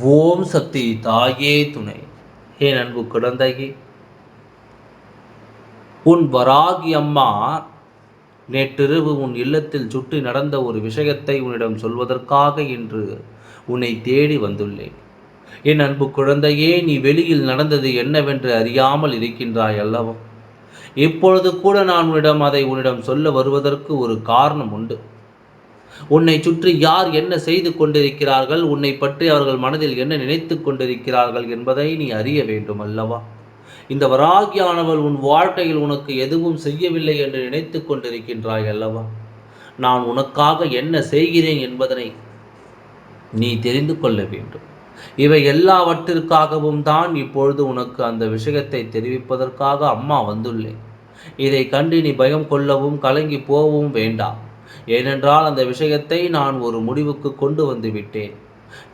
ஓம் சக்தி தாயே துணை. ஹே அன்பு குழந்தையே உன் வராகி அம்மா நேற்றிரவு உன் இல்லத்தில் சுற்றி நடந்த ஒரு விஷயத்தை உன்னிடம் சொல்வதற்காக இன்று உன்னை தேடி வந்துள்ளேன். என் அன்பு குழந்தையே நீ வெளியில் நடந்தது என்னவென்று அறியாமல் இருக்கின்றாய் அல்லவா? இப்பொழுது கூட நான் உன்னிடம் அதை உன்னிடம் சொல்ல வருவதற்கு ஒரு காரணம் உண்டு. உன்னை சுற்றி யார் என்ன செய்து கொண்டிருக்கிறார்கள் உன்னை பற்றி அவர்கள் மனதில் என்ன நினைத்து கொண்டிருக்கிறார்கள் என்பதை நீ அறிய வேண்டும் அல்லவா? இந்த வராகியானவள் உன் வாழ்க்கையில் உனக்கு எதுவும் செய்யவில்லை என்று நினைத்து கொண்டிருக்கின்றாய் அல்லவா? நான் உனக்காக என்ன செய்கிறேன் என்பதனை நீ தெரிந்து கொள்ள வேண்டும். இவை எல்லாவற்றிற்காகவும் தான் இப்பொழுது உனக்கு அந்த விஷயத்தை தெரிவிப்பதற்காக அம்மா வந்துள்ளேன். இதை கண்டு நீ பயம் கொள்ளவும் கலங்கி போகவும் வேண்டாம். ஏனென்றால் அந்த விஷயத்தை நான் ஒரு முடிவுக்கு கொண்டு வந்து விட்டேன்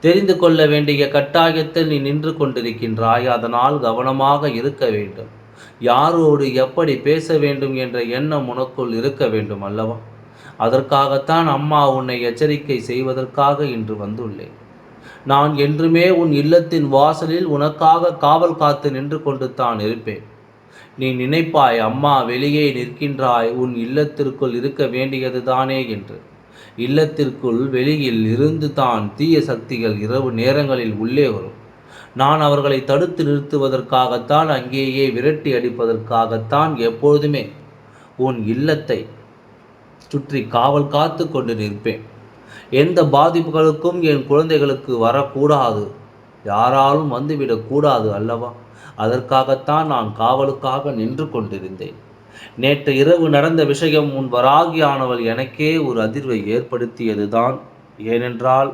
தெரிந்து கொள்ள வேண்டிய கட்டாயத்தில் நீ நின்று கொண்டிருக்கின்றாய். அதனால் கவனமாக இருக்க வேண்டும். யாரோடு எப்படி பேச வேண்டும் என்ற எண்ணம் உனக்குள் இருக்க வேண்டும் அல்லவா? அதற்காகத்தான் அம்மா உன்னை எச்சரிக்கை செய்வதற்காக இன்று வந்துள்ளேன். நான் என்றுமே உன் இல்லத்தின் வாசலில் உனக்காக காவல் காத்து நின்று கொண்டு தான் இருப்பேன். நீ நினைப்பாய் அம்மா வெளியே நிற்கின்றாய் உன் இல்லத்திற்குள் இருக்க வேண்டியது தானே என்று. இல்லத்திற்குள் வெளியில் இருந்து தான் தீய சக்திகள் இரவு நேரங்களில் உள்ளே வரும். நான் அவர்களை தடுத்து நிறுத்துவதற்காகத்தான் அங்கேயே விரட்டி அடிப்பதற்காகத்தான் எப்பொழுதுமே உன் இல்லத்தை சுற்றி காவல் காத்து கொண்டு நிற்பேன். எந்த பாதிப்புகளுக்கும் என் குழந்தைகளுக்கு வரக்கூடாது. யாராலும் வந்துவிடக்கூடாது அல்லவா? அதற்காகத்தான் நான் காவலுக்காக நின்று கொண்டிருந்தேன். நேற்று இரவு நடந்த விஷயம் உன் வராகியானவள் எனக்கே ஒரு அதிர்வை ஏற்படுத்தியதுதான். ஏனென்றால்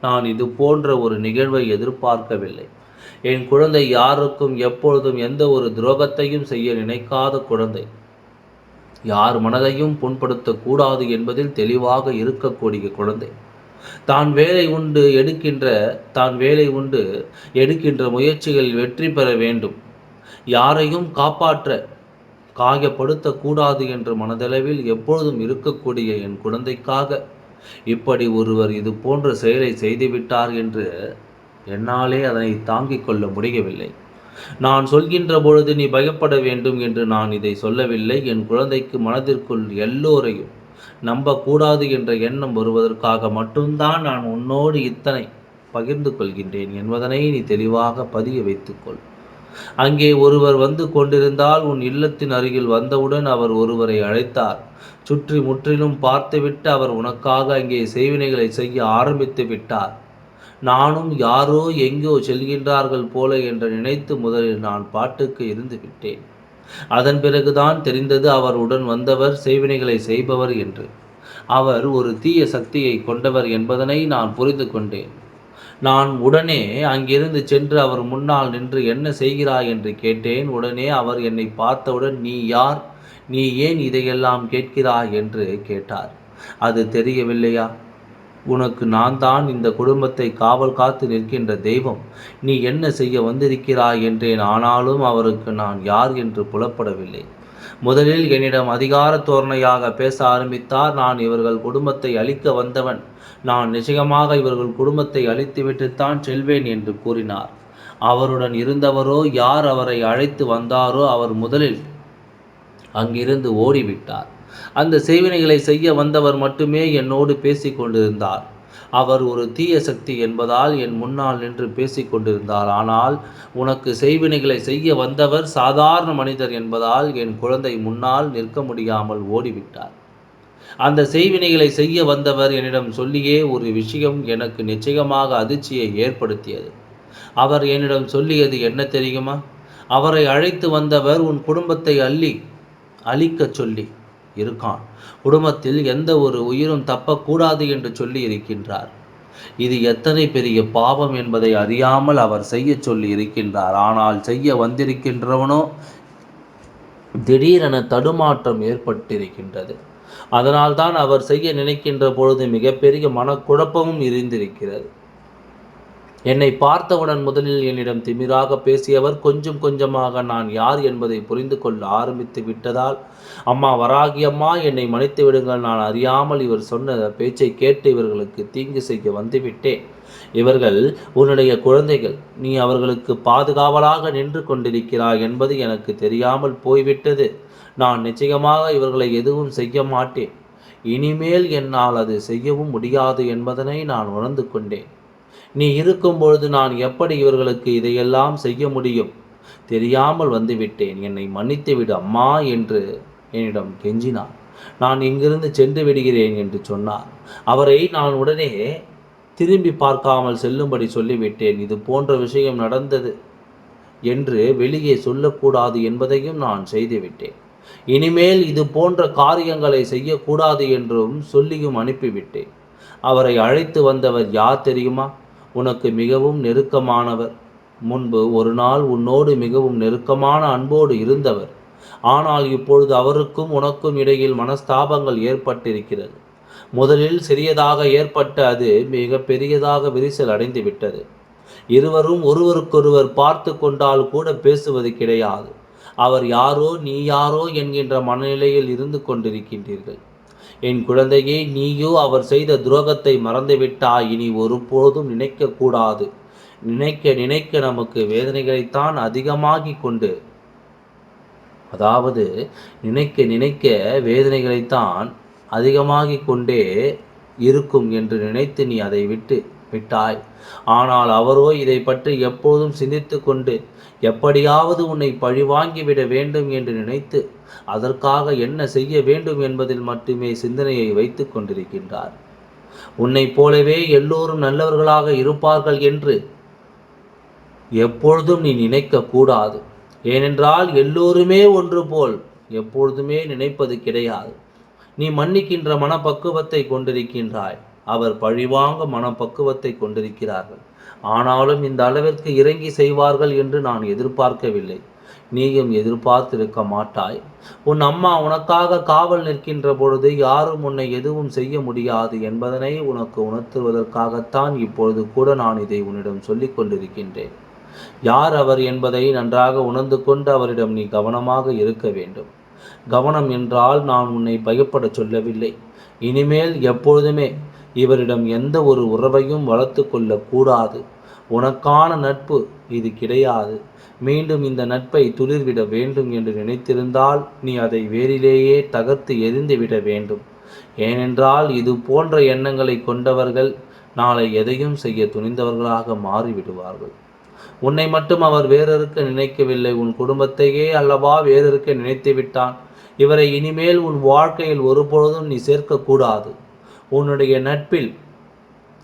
நான் இது போன்ற ஒரு நிகழ்வை எதிர்பார்க்கவில்லை. என் குழந்தை யாருக்கும் எப்பொழுதும் எந்த ஒரு துரோகத்தையும் செய்ய நினைக்காத குழந்தை. யார் மனதையும் புண்படுத்தக்கூடாது என்பதில் தெளிவாக இருக்கக்கூடிய குழந்தை. தான் வேலை உண்டு எடுக்கின்ற தான் வேலை உண்டு எடுக்கின்ற முயற்சிகளில் வெற்றி பெற வேண்டும். யாரையும் காப்பாற்ற காயப்படுத்தக்கூடாது என்று மனதளவில் எப்பொழுதும் இருக்கக்கூடிய என் குழந்தைக்காக இப்படி ஒருவர் இது போன்ற செயலை செய்துவிட்டார் என்று என்னாலே அதனை தாங்கிக் கொள்ள முடியவில்லை. நான் சொல்கின்ற பொழுது நீ பயப்பட வேண்டும் என்று நான் இதை சொல்லவில்லை. என் குழந்தைக்கு மனதிற்குள் எல்லோரையும் நம்பக்கூடாது என்ற எண்ணம் வருவதற்காக மட்டும்தான் நான் உன்னோடு இத்தனை பகிர்ந்து கொள்கின்றேன் என்பதனை நீ தெளிவாக பதிய வைத்துக்கொள். அங்கே ஒருவர் வந்து கொண்டிருந்தால் உன் இல்லத்தின் அருகில் வந்தவுடன் அவர் ஒருவரை அழைத்தார். சுற்றி முற்றிலும் பார்த்துவிட்டு அவர் உனக்காக அங்கே செய்வினைகளை செய்ய ஆரம்பித்து விட்டார். நானும் யாரோ எங்கோ செல்கின்றார்கள் போல என்று நினைத்து முதலில் நான் பாட்டுக்கு இருந்து விட்டேன். அதன் பிறகுதான் தெரிந்தது அவர் உடன் வந்தவர் செய்வினைகளை செய்பவர் என்று. அவர் ஒரு தீய சக்தியை கொண்டவர் என்பதனை நான் புரிந்து கொண்டேன். நான் உடனே அங்கிருந்து சென்று அவர் முன்னால் நின்று என்ன செய்கிறாய் என்று கேட்டேன். உடனே அவர் என்னை பார்த்தவுடன் நீ யார்? நீ ஏன் இதையெல்லாம் கேட்கிறாய்? என்று கேட்டார். அது தெரியவில்லையா? உனக்கு நான் தான் இந்த குடும்பத்தை காவல் காத்து நிற்கின்ற தெய்வம். நீ என்ன செய்ய வந்திருக்கிறாய் என்றேன். ஆனாலும் அவருக்கு நான் யார் என்று புலப்படவில்லை. முதலில் என்னிடம் அதிகார தோரணையாக பேச ஆரம்பித்தார். நான் இவர்கள் குடும்பத்தை அழிக்க வந்தவன். நான் நிச்சயமாக இவர்கள் குடும்பத்தை அழித்துவிட்டுத்தான் செல்வேன் என்று கூறினார். அவருடன் இருந்தவரோ யார் அவரை அழைத்து வந்தாரோ அவர் முதலில் அங்கிருந்து ஓடிவிட்டார். அந்த செய்வினைகளை செய்ய வந்தவர் மட்டுமே என்னோடு பேசிக் கொண்டிருந்தார் அவர் ஒரு தீய சக்தி என்பதால் என் முன்னால் நின்று பேசிக்கொண்டிருந்தார். ஆனால் உனக்கு செய்வினைகளை செய்ய வந்தவர் சாதாரண மனிதர் என்பதால் என் குழந்தை முன்னால் நிற்க முடியாமல் ஓடிவிட்டார். அந்த செய்வினைகளை செய்ய வந்தவர் என்னிடம் சொல்லியே ஒரு விஷயம் எனக்கு நிச்சயமாக அதிர்ச்சியை ஏற்படுத்தியது. அவர் என்னிடம் சொல்லியது என்ன தெரியுமா? அவரை அழைத்து வந்தவர் உன் குடும்பத்தை அள்ளி அழிக்கச் சொல்லி இருக்கான். குடும்பத்தில் எந்த ஒரு உயிரும் தப்பக்கூடாது என்று சொல்லி இருக்கின்றார் இது எத்தனை பெரிய பாவம் என்பதை அறியாமல் அவர் செய்ய சொல்லி இருக்கின்றார் ஆனால் செய்ய வந்திருக்கின்றவனோ திடீரென தடுமாற்றம் ஏற்பட்டிருக்கின்றது. அதனால்தான் அவர் செய்ய நினைக்கின்ற பொழுது மிகப்பெரிய மனக்குழப்பமும் இருந்திருக்கிறது. என்னை பார்த்தவுடன் முதலில் என்னிடம் திமிராக பேசியவர் கொஞ்சம் கொஞ்சமாக நான் யார் என்பதை புரிந்து கொள்ள ஆரம்பித்து விட்டதால் அம்மா வராகி அம்மா என்னை மன்னித்து விடுங்கள். நான் அறியாமல் இவர் சொன்ன பேச்சை கேட்டு இவர்களுக்கு தீங்கு செய்ய வந்துவிட்டேன் இவர்கள் உன்னுடைய குழந்தைகள் நீ அவர்களுக்கு பாதுகாவலாக நின்று கொண்டிருக்கிறாய் என்பது எனக்கு தெரியாமல் போய்விட்டது. நான் நிச்சயமாக இவர்களை எதுவும் செய்ய மாட்டேன். இனிமேல் என்னால் அது செய்யவும் முடியாது என்பதனை நான் உணர்ந்து கொண்டேன். நீ இருக்கும்பொழுது நான் எப்படி இவர்களுக்கு இதையெல்லாம் செய்ய முடியும்? தெரியாமல் வந்துவிட்டேன். என்னை மன்னித்து விடு அம்மா என்று என்னிடம் கெஞ்சினார் நான் இங்கிருந்து சென்று விடுகிறேன் என்று சொன்னார் அவரை நான் உடனே திரும்பி பார்க்காமல் செல்லும்படி சொல்லிவிட்டேன். இது போன்ற விஷயம் நடந்தது என்று வெளியே சொல்லக்கூடாது என்பதையும் நான் செய்துவிட்டேன். இனிமேல் இது போன்ற காரியங்களை செய்யக்கூடாது என்றும் சொல்லியும் அனுப்பிவிட்டேன். அவரை அழைத்து வந்தவர் யார் தெரியுமா? உனக்கு மிகவும் நெருக்கமானவர். முன்பு ஒரு நாள் உன்னோடு மிகவும் நெருக்கமான அன்போடு இருந்தவர். ஆனால் இப்பொழுது அவருக்கும் உனக்கும் இடையில் மனஸ்தாபங்கள் ஏற்பட்டிருக்கிறது. முதலில் சிறியதாக ஏற்பட்ட அது மிக பெரியதாக விரிசல் அடைந்து விட்டது இருவரும் ஒருவருக்கொருவர் பார்த்து கொண்டால் கூட பேசுவது கிடையாது. அவர் யாரோ நீ யாரோ என்கின்ற மனநிலையில் இருந்து கொண்டிருக்கின்றீர்கள். என் குழந்தையே நீயோ அவர் செய்த துரோகத்தை மறந்துவிட்டாய் இனி ஒருபோதும் நினைக்கக்கூடாது. நினைக்க நினைக்க நமக்கு வேதனைகளைத்தான் அதிகமாகி கொண்டு. அதாவது நினைக்க நினைக்க வேதனைகளைத்தான் அதிகமாகிக் கொண்டே இருக்கும் என்று நினைத்து நீ அதை விட்டு விட்டாய். ஆனால் அவரோ இதை பற்றி எப்போதும் சிந்தித்து கொண்டு எப்படியாவது உன்னை பழிவாங்கிவிட வேண்டும் என்று நினைத்து அதற்காக என்ன செய்ய வேண்டும் என்பதில் மட்டுமே சிந்தனையை வைத்து கொண்டிருக்கின்றார். உன்னைப் போலவே எல்லோரும் நல்லவர்களாக இருப்பார்கள் என்று எப்பொழுதும் நீ நினைக்க கூடாது. ஏனென்றால் எல்லோருமே ஒன்று போல் எப்பொழுதுமே நினைப்பது கிடையாது. நீ மன்னிக்கின்ற மனப்பக்குவத்தை கொண்டிருக்கின்றாய். அவர் பழிவாங்க மனப்பக்குவத்தை கொண்டிருக்கிறார்கள். ஆனாலும் இந்த அளவிற்கு இறங்கி செய்வார்கள் என்று நான் எதிர்பார்க்கவில்லை. நீயும் எதிர்பார்த்திருக்க மாட்டாய். உன் அம்மா உனக்காக காவல் நிற்கின்ற பொழுது யாரும் உன்னை எதுவும் செய்ய முடியாது என்பதனை உனக்கு உணர்த்துவதற்காகத்தான் இப்பொழுது கூட நான் இதை உன்னிடம் சொல்லிக் கொண்டிருக்கின்றேன். யார் அவர் என்பதை நன்றாக உணர்ந்து கொண்டு அவரிடம் நீ கவனமாக இருக்க வேண்டும். கவனம் என்றால் நான் உன்னை பயப்படச் சொல்லவில்லை. இனிமேல் எப்பொழுதுமே இவரிடம் எந்த ஒரு உறவையும் வளர்த்து கொள்ளக்கூடாது. உனக்கான நட்பு இது கிடையாது. மீண்டும் இந்த நட்பை துளிர்விட வேண்டும் என்று நினைத்திருந்தால் நீ அதை வேரிலேயே தகர்த்து எரிந்துவிட வேண்டும். ஏனென்றால் இது போன்ற எண்ணங்களை கொண்டவர்கள் நாளை எதையும் செய்ய துணிந்தவர்களாக மாறிவிடுவார்கள். உன்னை மட்டும் அவர் வேறறுக்க நினைக்கவில்லை. உன் குடும்பத்தையே அல்லவா வேறறுக்க நினைத்து விட்டான் இவரை இனிமேல் உன் வாழ்க்கையில் ஒருபொழுதும் நீ சேர்க்கக்கூடாது. உன்னுடைய நட்பில்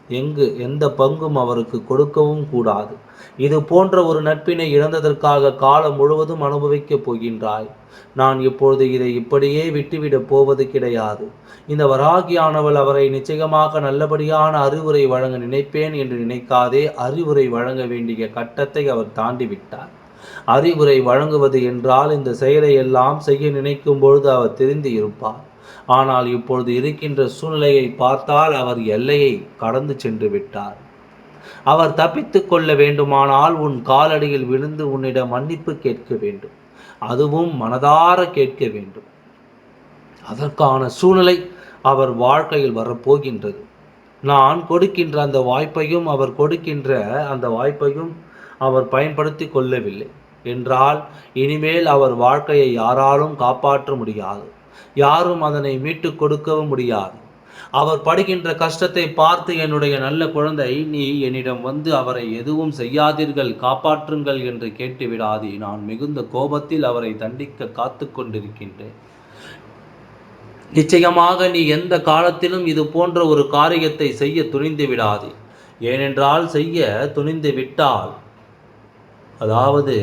எங்கு எந்த பங்கும் அவருக்கு கொடுக்கவும் கூடாது. இது போன்ற ஒரு நட்பினை இழந்ததற்காக காலம் முழுவதும் அனுபவிக்கப் போகின்றாய். நான் இப்பொழுது இதை இப்படியே விட்டுவிடப் போவது கிடையாது. இந்த வராகியானவள் அவரை நிச்சயமாக நல்லபடியான அறிவுரை வழங்க நினைப்பேன் என்று நினைக்காதே அறிவுரை வழங்க வேண்டிய கட்டத்தை அவர் தாண்டிவிட்டார். அறிவுரை வழங்குவது என்றால் இந்த செயலை எல்லாம் செய்ய நினைக்கும் பொழுது அவர் தெரிந்து இருப்பார். ஆனால் இப்பொழுது இருக்கின்ற சூழ்நிலையை பார்த்தால் அவர் எல்லையை கடந்து சென்று விட்டார். அவர் தப்பித்து கொள்ள வேண்டுமானால் உன் காலடியில் விழுந்து உன்னிடம் மன்னிப்பு கேட்க வேண்டும். அதுவும் மனதார கேட்க வேண்டும். அதற்கான சூழ்நிலை அவர் வாழ்க்கையில் வரப்போகின்றது. நான் கொடுக்கின்ற அந்த வாய்ப்பையும் அவர் கொடுக்கின்ற அந்த வாய்ப்பையும் அவர் பயன்படுத்தி கொள்ளவில்லை. என்றால் இனிமேல் அவர் வாழ்க்கையை யாராலும் காப்பாற்ற முடியாது. யாரும் அதனை மீட்டு கொடுக்கவும் முடியாது. அவர் படுகின்ற கஷ்டத்தை பார்த்து என்னுடைய நல்ல குழந்தை நீ என்னிடம் வந்து அவரை எதுவும் செய்யாதீர்கள் காப்பாற்றுங்கள் என்று கேட்டு விடாதே நான் மிகுந்த கோபத்தில் அவரை தண்டிக்க காத்து கொண்டிருக்கின்றேன். நிச்சயமாக நீ எந்த காலத்திலும் இது போன்ற ஒரு காரியத்தை செய்ய துணிந்து விடாதே ஏனென்றால் செய்ய துணிந்து விட்டால் அதாவது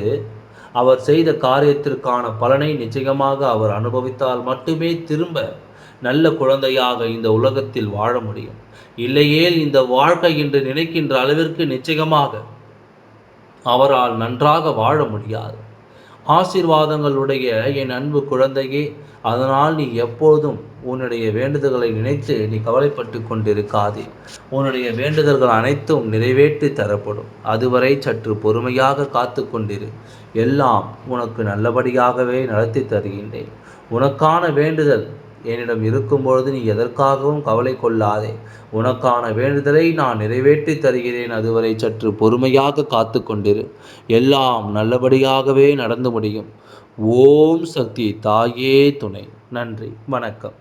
அவர் செய்த காரியத்திற்கான பலனை நிச்சயமாக அவர் அனுபவித்தால் மட்டுமே திரும்ப நல்ல குழந்தையாக இந்த உலகத்தில் வாழ முடியும். இல்லையேல் இந்த வாழ்க்கை என்று நினைக்கின்ற அளவிற்கு நிச்சயமாக அவரால் நன்றாக வாழ முடியாது. ஆசீர்வாதங்களுடைய என் அன்பு குழந்தையே அதனால் நீ எப்போதும் உன்னுடைய வேண்டுதல்களை நினைத்து நீ கவலைப்பட்டு கொண்டிருக்காதே. உன்னுடைய வேண்டுதல்கள் அனைத்தும் நிறைவேற்றி தரப்படும். அதுவரை சற்று பொறுமையாக காத்து கொண்டிரு. எல்லாம் உனக்கு நல்லபடியாகவே நடத்தி தருகின்றேன். உனக்கான வேண்டுதல் என்னிடம் இருக்கும்பொழுது நீ எதற்காகவும் கவலை கொள்ளாதே. உனக்கான வேண்டுதலை நான் நிறைவேற்றி தருகிறேன். அதுவரை சற்று பொறுமையாக காத்து கொண்டிரு. எல்லாம் நல்லபடியாகவே நடந்து முடியும். ஓம் சக்தி தாயே துணை. நன்றி. வணக்கம்.